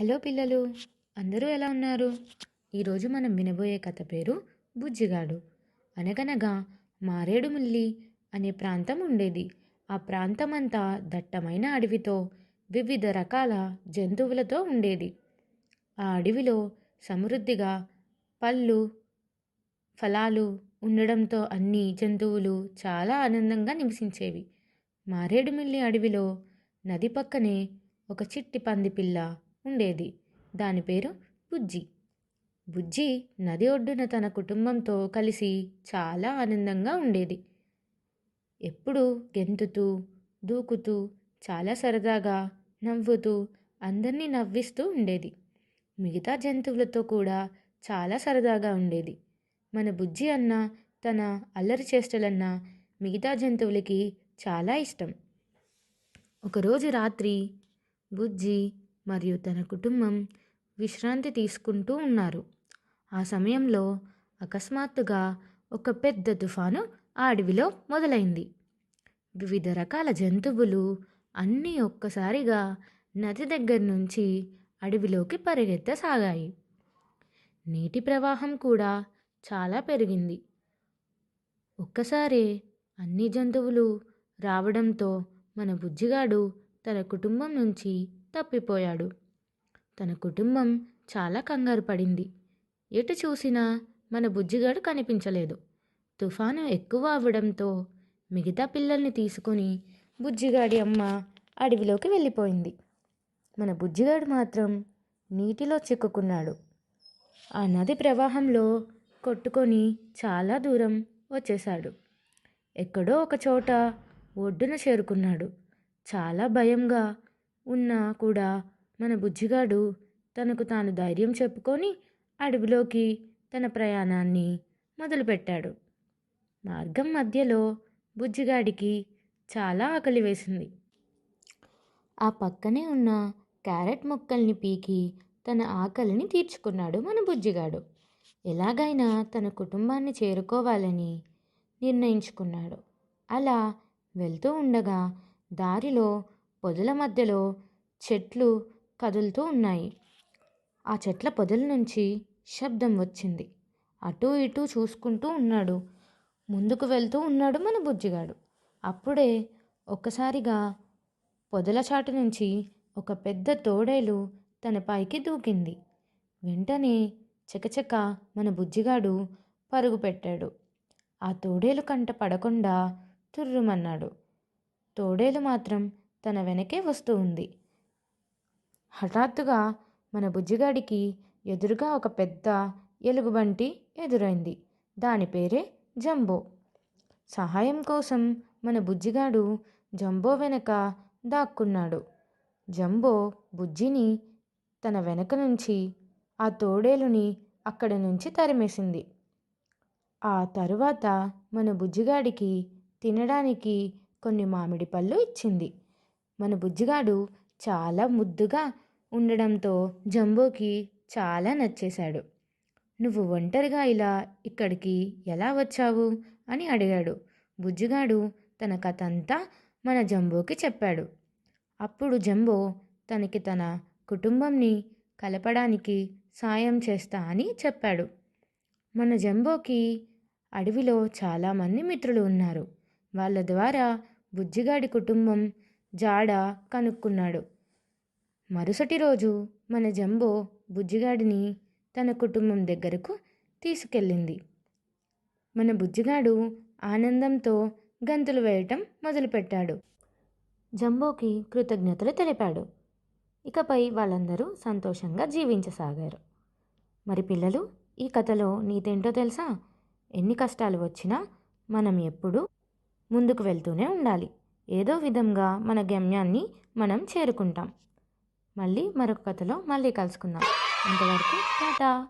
Hello పిల్లలు అందరూ ఎలా ఉన్నారు? ఈరోజు మనం వినబోయే కథ పేరు బుజ్జిగాడు. అనగనగా మారేడుమిల్లి అనే ప్రాంతం ఉండేది. ఆ ప్రాంతం అంతా దట్టమైన అడవితో వివిధ రకాల జంతువులతో ఉండేది. ఆ అడవిలో సమృద్ధిగా పళ్ళు ఫలాలు ఉండడంతో అన్ని జంతువులు చాలా ఆనందంగా నివసించేవి. మారేడుమిల్లి అడవిలో నది పక్కనే ఒక చిట్టి పంది పిల్ల ఉండేది. దాని పేరు బుజ్జి. బుజ్జి నది ఒడ్డున తన కుటుంబంతో కలిసి చాలా ఆనందంగా ఉండేది. ఎప్పుడూ గెంతుతూ దూకుతూ చాలా సరదాగా నవ్వుతూ అందరినీ నవ్విస్తూ ఉండేది. మిగతా జంతువులతో కూడా చాలా సరదాగా ఉండేది. మన బుజ్జి అన్న తన అల్లరి చేష్టలన్న మిగతా జంతువులకి చాలా ఇష్టం. ఒకరోజు రాత్రి బుజ్జి మరియు తన కుటుంబం విశ్రాంతి తీసుకుంటూ ఉన్నారు. ఆ సమయంలో అకస్మాత్తుగా ఒక పెద్ద తుఫాను ఆ అడవిలో మొదలైంది. వివిధ రకాల జంతువులు అన్నీ ఒక్కసారిగా నది దగ్గర నుంచి అడవిలోకి పరిగెత్తసాగాయి. నీటి ప్రవాహం కూడా చాలా పెరిగింది. ఒక్కసారే అన్ని జంతువులు రావడంతో మన బుజ్జిగాడు తన కుటుంబం నుంచి తప్పిపోయాడు. తన కుటుంబం చాలా కంగారు పడింది. ఎటు చూసినా మన బుజ్జిగాడు కనిపించలేదు. తుఫాను ఎక్కువ అవ్వడంతో మిగతా పిల్లల్ని తీసుకొని బుజ్జిగాడి అమ్మ అడవిలోకి వెళ్ళిపోయింది. మన బుజ్జిగాడు మాత్రం నీటిలో చిక్కుకున్నాడు. ఆ నది ప్రవాహంలో కొట్టుకొని చాలా దూరం వచ్చేశాడు. ఎక్కడో ఒక చోట ఒడ్డున చేరుకున్నాడు. చాలా భయంగా ఉన్నా కూడా మన బుజ్జిగాడు తనకు తాను ధైర్యం చెప్పుకొని అడవిలోకి తన ప్రయాణాన్ని మొదలుపెట్టాడు. మార్గం మధ్యలో బుజ్జిగాడికి చాలా ఆకలి వేసింది. ఆ పక్కనే ఉన్న క్యారెట్ ముక్కల్ని పీకి తన ఆకలిని తీర్చుకున్నాడు మన బుజ్జిగాడు. ఎలాగైనా తన కుటుంబాన్ని చేరుకోవాలని నిర్ణయించుకున్నాడు. అలా వెళ్తూ ఉండగా దారిలో పొదల మధ్యలో చెట్లు కదులుతూ ఉన్నాయి. ఆ చెట్ల పొదల నుంచి శబ్దం వచ్చింది. అటూ ఇటూ చూసుకుంటూ ఉన్నాడు. ముందుకు వెళ్తూ ఉన్నాడు మన బుజ్జిగాడు. అప్పుడే ఒక్కసారిగా పొదల చాటు నుంచి ఒక పెద్ద తోడేలు తన పైకి దూకింది. వెంటనే చకచక మన బుజ్జిగాడు పరుగు పెట్టాడు. ఆ తోడేలు కంట పడకుండా తుర్రుమన్నాడు. తోడేలు మాత్రం తన వెనకే వస్తూ ఉంది. హఠాత్తుగా మన బుజ్జిగాడికి ఎదురుగా ఒక పెద్ద ఎలుగుబంటి ఎదురైంది. దాని పేరే జంబో. సహాయం కోసం మన బుజ్జిగాడు జంబో వెనక దాక్కున్నాడు. జంబో బుజ్జిని తన వెనక నుంచి ఆ తోడేలుని అక్కడి నుంచి తరిమేసింది. ఆ తరువాత మన బుజ్జిగాడికి తినడానికి కొన్ని మామిడి పళ్ళు ఇచ్చింది. మన బుజ్జిగాడు చాలా ముద్దుగా ఉండడంతో జంబోకి చాలా నచ్చేశాడు. నువ్వు ఒంటరిగా ఇలా ఇక్కడికి ఎలా వచ్చావు? అని అడిగాడు. బుజ్జిగాడు తన కథ అంతా మన జంబోకి చెప్పాడు. అప్పుడు జంబో తనకి తన కుటుంబంని కలపడానికి సాయం చేస్తా అని చెప్పాడు. మన జంబోకి అడవిలో చాలామంది మిత్రులు ఉన్నారు. వాళ్ళ ద్వారా బుజ్జిగాడి కుటుంబం జాడ కనుక్కున్నాడు. మరుసటి రోజు మన జంబో బుజ్జిగాడిని తన కుటుంబం దగ్గరకు తీసుకెళ్ళింది. మన బుజ్జిగాడు ఆనందంతో గంతులు వేయటం మొదలుపెట్టాడు. జంబోకి కృతజ్ఞతలు తెలిపాడు. ఇకపై వాళ్ళందరూ సంతోషంగా జీవించసాగారు. మరి పిల్లలు ఈ కథలో నీతేంటో తెలుసా? ఎన్ని కష్టాలు వచ్చినా మనం ఎప్పుడూ ముందుకు వెళ్తూనే ఉండాలి. ఏదో విధంగా మన గమ్యాన్ని మనం చేరుకుంటాం. మళ్ళీ మరొక కథలో మళ్ళీ కలుసుకుందాం. అంతవరకు టాటా!